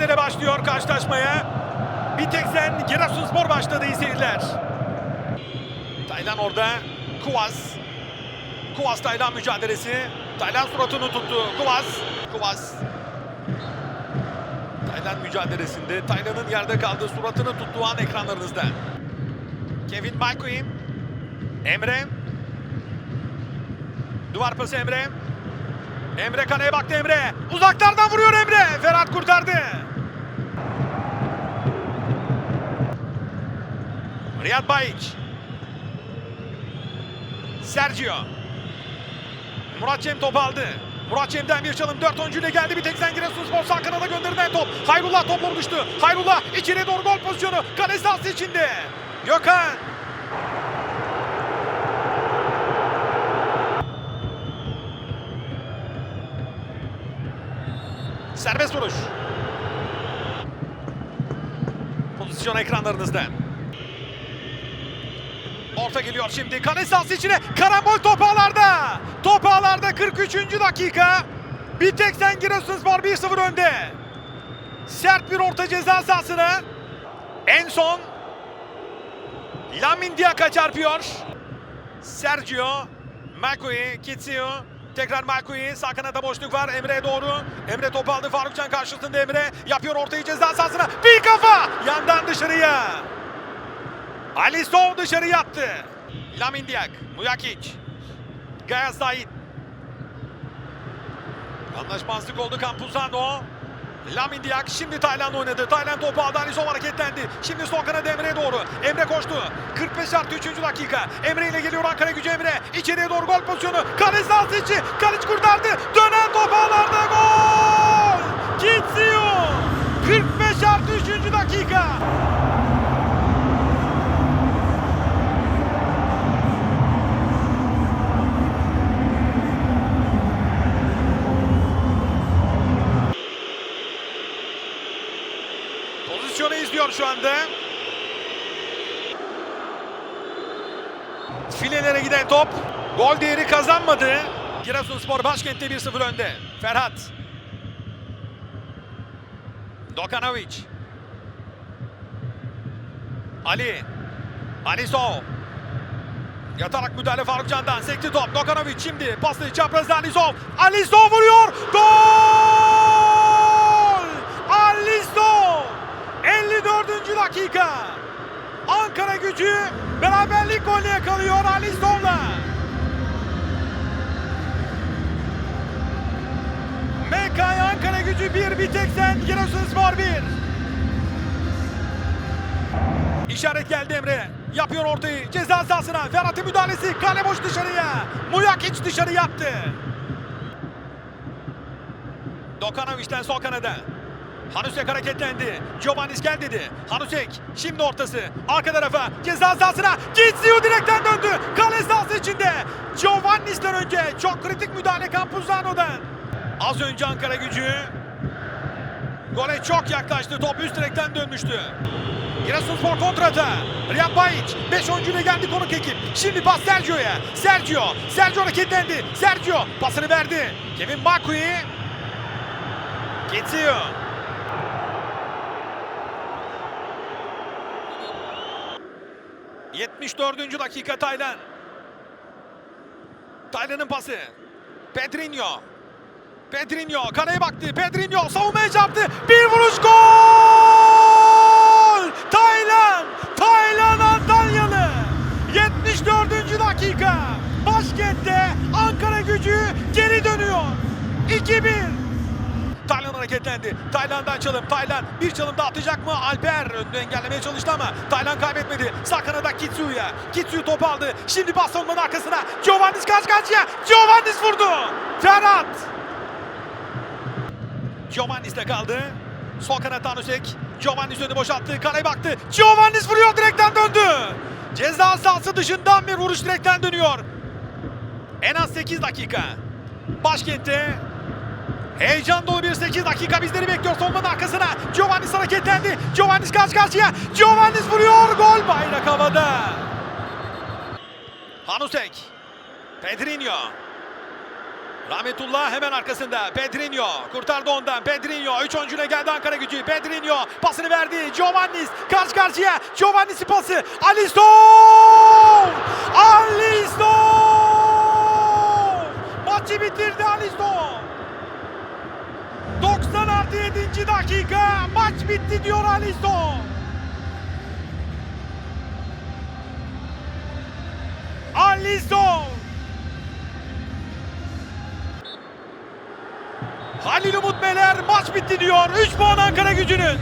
mücadele başlıyor karşılaşmaya. Biteksen Giresunspor başladı iyi. Taylan orada. Kuvas. Kuvas Taylan mücadelesi. Taylan suratını tuttu. Kuvas. Kuvas. Taylan mücadelesinde Taylan'ın yerde kaldığı suratını tuttuğu an ekranlarınızda. Kevin McQueen. Emre. Duvar pası Emre. Emre kaleye baktı Emre. Uzaklardan vuruyor Emre. Ferhat kurtardı. Riyad Bayiç. Sergio. Murat Cem top aldı. Murat Cem'den bir çalım. Dört oyuncuyla geldi. Bir tek sen Giresunspor sağ kanada gönderilen top. Hayrullah topla buluştu. Hayrullah içeriye doğru gol pozisyonu. Kale içinde. Gökhan. Serbest vuruş. Pozisyon ekranlarınızda. Orta geliyor şimdi. Kale sahası içine. Karambol top ağlarda. Top ağlarda 43. dakika. Bir tek sen Giresunspor 1-0 önde. Sert bir orta ceza sahasına. En son Lamin Diak'a çarpıyor. Sergio Makui, Kitsio. Tekrar Makui. Sağ kanada boşluk var. Emre'ye doğru. Emre topu aldı. Farukcan karşısında Emre. Yapıyor ortayı ceza sahasına. Bir kafa. Yandan dışarıya. Alisson dışarı yattı. Lamin Diak. Mujakic. Gayas Zahid. Anlaşmazlık oldu Campuzano. Lamin Diak şimdi Tayland oynadı. Tayland topu aldı. Alisson hareketlendi. Şimdi sol kanada Emre'ye doğru. Emre koştu. 45 artı 3. dakika. Emre ile geliyor Ankara gücü Emre. İçeriye doğru gol pozisyonu. Kale sahası içi. Kaliç kurtardı. Dönen top ağlarda gol. Kitsio. 45 artı 3. dakika. Pozisyonu izliyor şu anda. Filelere giden top. Gol değeri kazanmadı. Giresunspor başkentte 1-0 önde. Ferhat. Dokanovic. Ali. Alisson. Yatarak müdahale Faruk Can'dan. Sekti top. Dokanovic şimdi. Paslı çaprazda Alisson. Alisson vuruyor. Gol! 54. dakika. Ankara gücü beraberlik golü yakalıyor Alisson'la. MK Ankara gücü 1 bir tek sen Giresunspor 1. İşaret geldi Emre. Yapıyor ortayı. Ceza sahasına. Ferhat'ın müdahalesi. Kale boş dışarıya. Muyak hiç dışarı yaptı. Dokanovic'den sol kanada. Hanusek hareketlendi. Giovannis gel dedi. Hanusek şimdi ortası. Arka tarafa ceza sahasına. Gizliyor direkten döndü. Kale sahası içinde. Giovannis'ten önce çok kritik müdahale Campuzano'dan. Az önce Ankara gücü gole çok yaklaştı. Top üst direkten dönmüştü. Giresunspor kontrata. Riyad Bayiç. 5 oyuncuyla geldi konuk ekip. Şimdi pas Sergio'ya. Sergio. Sergio hareketlendi. Sergio pasını verdi. Kevin Bakui. Geçiyor. ...74. dakika Taylan. Taylan'ın pası. Pedrinho. Pedrinho kaleye baktı. Pedrinho savunmaya çarptı. Bir vuruş gol! Taylan! Taylan Antalyalı! 74. dakika. Başkentte Ankara gücü geri dönüyor. 2-1. Hareketlendi. Taylan'dan çalım. Taylan bir çalım daha atacak mı? Alper önünü engellemeye çalıştı ama Taylan kaybetmedi. Sağ kanada Kitsu'ya. Kitsu topu aldı. Şimdi bas savunmanın arkasına. Giovannis kaç karşıya. Giovannis vurdu. Ferhat. Giovannis de kaldı. Sol kanat Tanusek. Giovannis önü boşalttı. Kaleye baktı. Giovannis vuruyor direkten döndü. Ceza sahası dışından bir vuruş direkten dönüyor. En az 8 dakika. Başkentte Heyecan dolu bir 8 dakika bizleri bekliyor savunmanın arkasına. Giovannis hareketlendi. Giovannis karşı karşıya. Giovannis vuruyor. Gol bayrak havada. Hanusek. Pedrinho. Rahmetullah hemen arkasında. Pedrinho kurtardı ondan. Pedrinho 3 oyuncuyla geldi Ankara gücü. Pedrinho pasını verdi. Giovannis karşı karşıya. Giovannis'i pası. Alisson! Dakika. Maç bitti diyor Alisson. Alisson! Halil Umut Meler maç bitti diyor. 3 puan Ankara gücünün.